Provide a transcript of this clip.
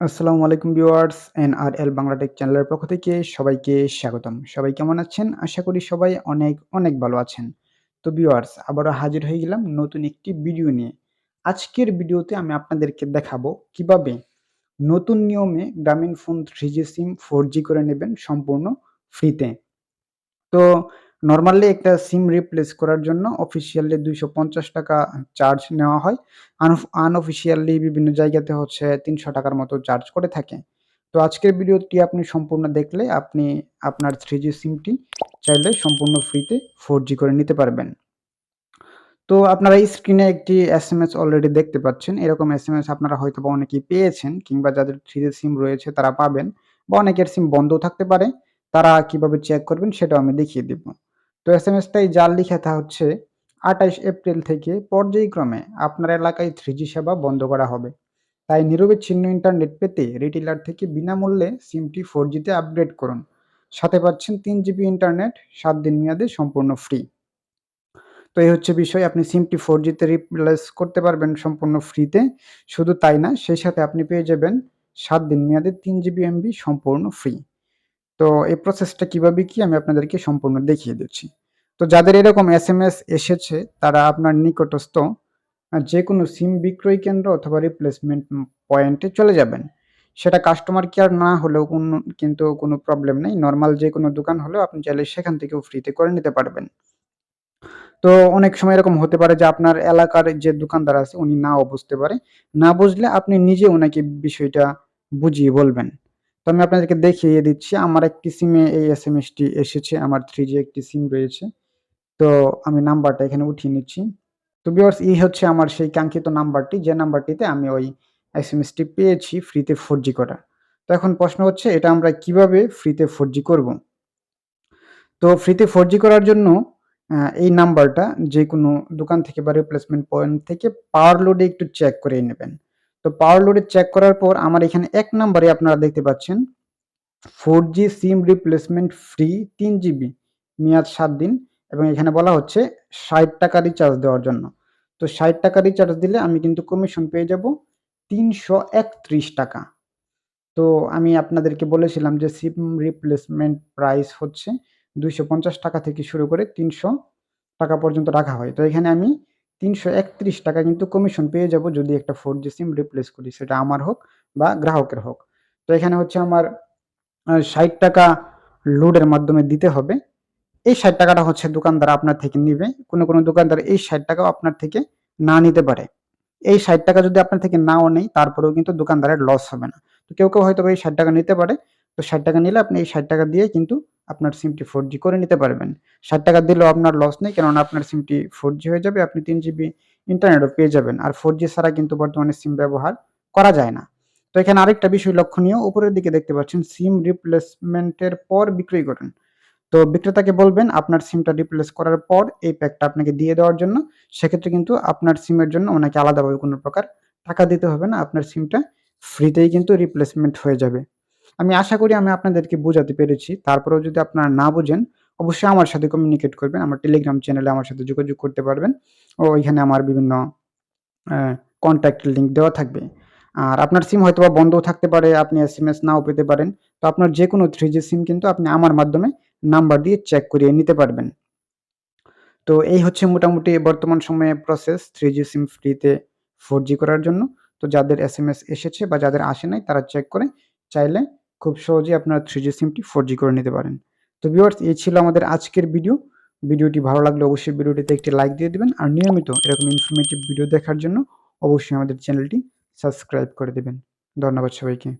আসসালামু আলাইকুম viewers N R L Banglatech চ্যানেলের পক্ষ থেকে সবাইকে স্বাগতম। সবাই কেমন আছেন? আশা করি সবাই অনেক অনেক ভালো আছেন। তো ভিউয়ার্স, আবারও হাজির হয়ে গেলাম নতুন একটি ভিডিও নিয়ে। আজকের ভিডিওতে আমি আপনাদেরকে দেখাবো কীভাবে নতুন নিয়মে Grameenphone three G SIM four G করে নেবেন সম্পূর্ণ ফ্রিতে। তো নরমালি একটা সিম রিপ্লেস করার জন্য অফিসিয়ালি দুইশো পঞ্চাশ টাকা চার্জ নেওয়া হয়। আনঅফিসিয়ালি বিভিন্ন জায়গাতে হচ্ছে তিনশো টাকার মতো চার্জ করে থাকে। তো আজকের ভিডিওটি আপনি সম্পূর্ণ দেখলে আপনি আপনার থ্রি জি সিমটি চাইলে সম্পূর্ণ ফ্রিতে ফোর জি করে নিতে পারবেন। তো আপনারা স্ক্রিনে একটি এস এম এস অলরেডি দেখতে পাচ্ছেন। এরকম এস এম এস আপনারা হয়তো বা অনেকেই পেয়েছেন কিংবা যাদের থ্রি জি সিম রয়েছে তারা পাবেন বা অনেকের সিম বন্ধও থাকতে পারে। তারা কীভাবে চেক করবেন সেটাও আমি দেখিয়ে দেবো। তো এস এম এসটাই যার লিখাটা হচ্ছে, আঠাইশ এপ্রিল থেকে পর্যায়ক্রমে আপনার এলাকায় থ্রি সেবা বন্ধ করা হবে। তাই নিরবিচ্ছিন্ন ইন্টারনেট পেতে রিটেলার থেকে বিনামূল্যে সিমটি ফোর জিতে আপগ্রেড করুন। সাথে পাচ্ছেন তিন জিবি ইন্টারনেট সাত দিন মেয়াদে সম্পূর্ণ ফ্রি তো এই হচ্ছে বিষয়, আপনি সিমটি ফোর জিতে রিপ্লেস করতে পারবেন সম্পূর্ণ ফ্রিতে শুধু তাই না, সেই সাথে আপনি পেয়ে যাবেন সাত দিন মেয়াদে তিন জিবি এমবি সম্পূর্ণ ফ্রি তো এই প্রসেসটা কীভাবে কি আমি আপনাদেরকে সম্পূর্ণ দেখিয়ে দিচ্ছি। তো যাদের এরকম এস এম এস এসেছে, তারা আপনার নিকটস্থ যে কোনো সিম বিক্রয় কেন্দ্র অথবা রিপ্লেসমেন্ট পয়েন্টে চলে যাবেন। সেটা কাস্টমার কেয়ার না হলেও কোনো, কিন্তু কোনো প্রবলেম নেই। নর্মাল যে কোনো দোকান হলেও আপনি চাইলে সেখান থেকেও ফ্রিতে করে নিতে পারবেন। তো অনেক সময় এরকম হতে পারে যে আপনার এলাকার যে দোকানদার আছে, উনি নাও বুঝতে পারে। না বুঝলে আপনি নিজে ওনাকে বিষয়টা বুঝিয়ে বলবেন। তো আমি আপনাদেরকে দেখিয়ে দিচ্ছি, আমার একটি সিমে এই এস এম এসটি এসেছে, আমার থ্রি জি একটি সিম রয়েছে। তো আমি নাম্বারটা এখানে উঠিয়ে নিচ্ছি। তো বিয়ার্স এই হচ্ছে আমার সেই কাঙ্ক্ষিত নাম্বারটি, যে নাম্বারটিতে আমি ওই এস এম এসটি পেয়েছি ফ্রিতে ফোর জি করা তো এখন প্রশ্ন হচ্ছে, এটা আমরা কীভাবে ফ্রিতে ফোর জি করব? তো ফ্রিতে ফোর জি করার জন্য এই নাম্বারটা যে কোনো দোকান থেকে বা রিপ্লেসমেন্ট পয়েন্ট থেকে পাওয়ার লোডে একটু চেক করে নেবেন। তো পাওয়ার লোডে চেক করার পর আমার এখানে এক নাম্বারে আপনারা দেখতে পাচ্ছেন four G SIM replacement free তিন জিবি মেয়াদ সাত দিন এবং এখানে বলা হচ্ছে ষাট টাকা রিচার্জ দেওয়ার জন্য। তো ষাট টাকা রিচার্জ দিলে আমি কিন্তু কমিশন পেয়ে যাব তিনশো একত্রিশ টাকা। তো আমি আপনাদেরকে বলেছিলাম যে সিম রিপ্লেসমেন্ট প্রাইস হচ্ছে দুইশো পঞ্চাশ টাকা থেকে শুরু করে তিনশো টাকা পর্যন্ত রাখা হয়। তো এখানে আমি তিনশো একত্রিশ টাকা কিন্তু কমিশন পেয়ে যাব যদি একটা ফোর জি সিম রিপ্লেস করি, সেটা আমার হোক বা গ্রাহকের হোক। তো এখানে হচ্ছে আমার ষাট টাকা লোডের মাধ্যমে দিতে হবে। এই ষাট টাকাটা হচ্ছে দোকানদার আপনার থেকে নিবে। কোনো কোনো দোকানদার এই ষাট টাকাও আপনার থেকে না নিতে পারে। এই ষাট টাকা যদি আপনার থেকে নাও নেই তারপরেও কিন্তু দোকানদারের লস হবে না। তো কেউ কেউ হয়তো এই ষাট টাকা নিতে পারে। তো ষাট টাকা নিলে আপনি এই ষাট টাকা দিয়ে কিন্তু আপনার সিমটি ফোর জি করে নিতে পারবেন। ষাট টাকা দিলেও আপনার লস নেই, কেননা আপনার সিমটি ফোর জি হয়ে যাবে, আপনি তিন জিবি ইন্টারনেটও পেয়ে যাবেন। আর ফোর জি ছাড়া কিন্তু বর্তমানে সিম ব্যবহার করা যায় না। তো এখানে আরেকটা বিষয় লক্ষণীয়, উপরের দিকে দেখতে পাচ্ছেন সিম রিপ্লেসমেন্টের পর বিক্রয় করেন। তো বিক্রেতাকে বলবেন, আপনার সিমটা রিপ্লেস করার পর এই প্যাকটা আপনাকে দিয়ে দেওয়ার জন্য, সেক্ষেত্রে কিন্তু আপনার সিমের জন্য ওনাকে আলাদাভাবে কোনো প্রকার টাকা দিতে হবে না, আপনার সিমটা ফ্রিতেই কিন্তু রিপ্লেসমেন্ট হয়ে যাবে। আমি আশা করি আমি আপনাদেরকে বোঝাতে পেরেছি। তারপরেও যদি আপনারা না বুঝেন, অবশ্যই আমার সাথে কমিউনিকেট করবেন। আমার টেলিগ্রাম চ্যানেলে আমার সাথে যোগাযোগ করতে পারবেন। ও ওইখানে আমার বিভিন্ন কন্ট্যাক্ট লিঙ্ক দেওয়া থাকবে। আর আপনার সিম হয়তো বা বন্ধও থাকতে পারে, আপনি এস এম এস নাও পেতে পারেন। তো আপনার যে কোনো থ্রি জি সিম কিন্তু আপনি আমার মাধ্যমে নাম্বার দিয়ে চেক করিয়ে নিতে পারবেন। তো এই হচ্ছে মোটামুটি বর্তমান সময়ে প্রসেস থ্রি জি সিম ফ্রিতে ফোর জি করার জন্য। তো যাদের এস এম এস এসেছে বা যাদের আসে নাই, তারা চেক করে চাইলে খুব সহজেই আপনারা থ্রি জি সিমটি ফোর জি করে নিতে পারেন। তো ভিউয়ার্স এই ছিল আমাদের আজকের ভিডিও ভিডিওটি ভালো লাগলে অবশ্যই ভিডিওটিতে একটি লাইক দিয়ে দেবেন আর নিয়মিত এরকম ইনফরমেটিভ ভিডিও দেখার জন্য অবশ্যই আমাদের চ্যানেলটি সাবস্ক্রাইব করে দেবেন। ধন্যবাদ সবাইকে।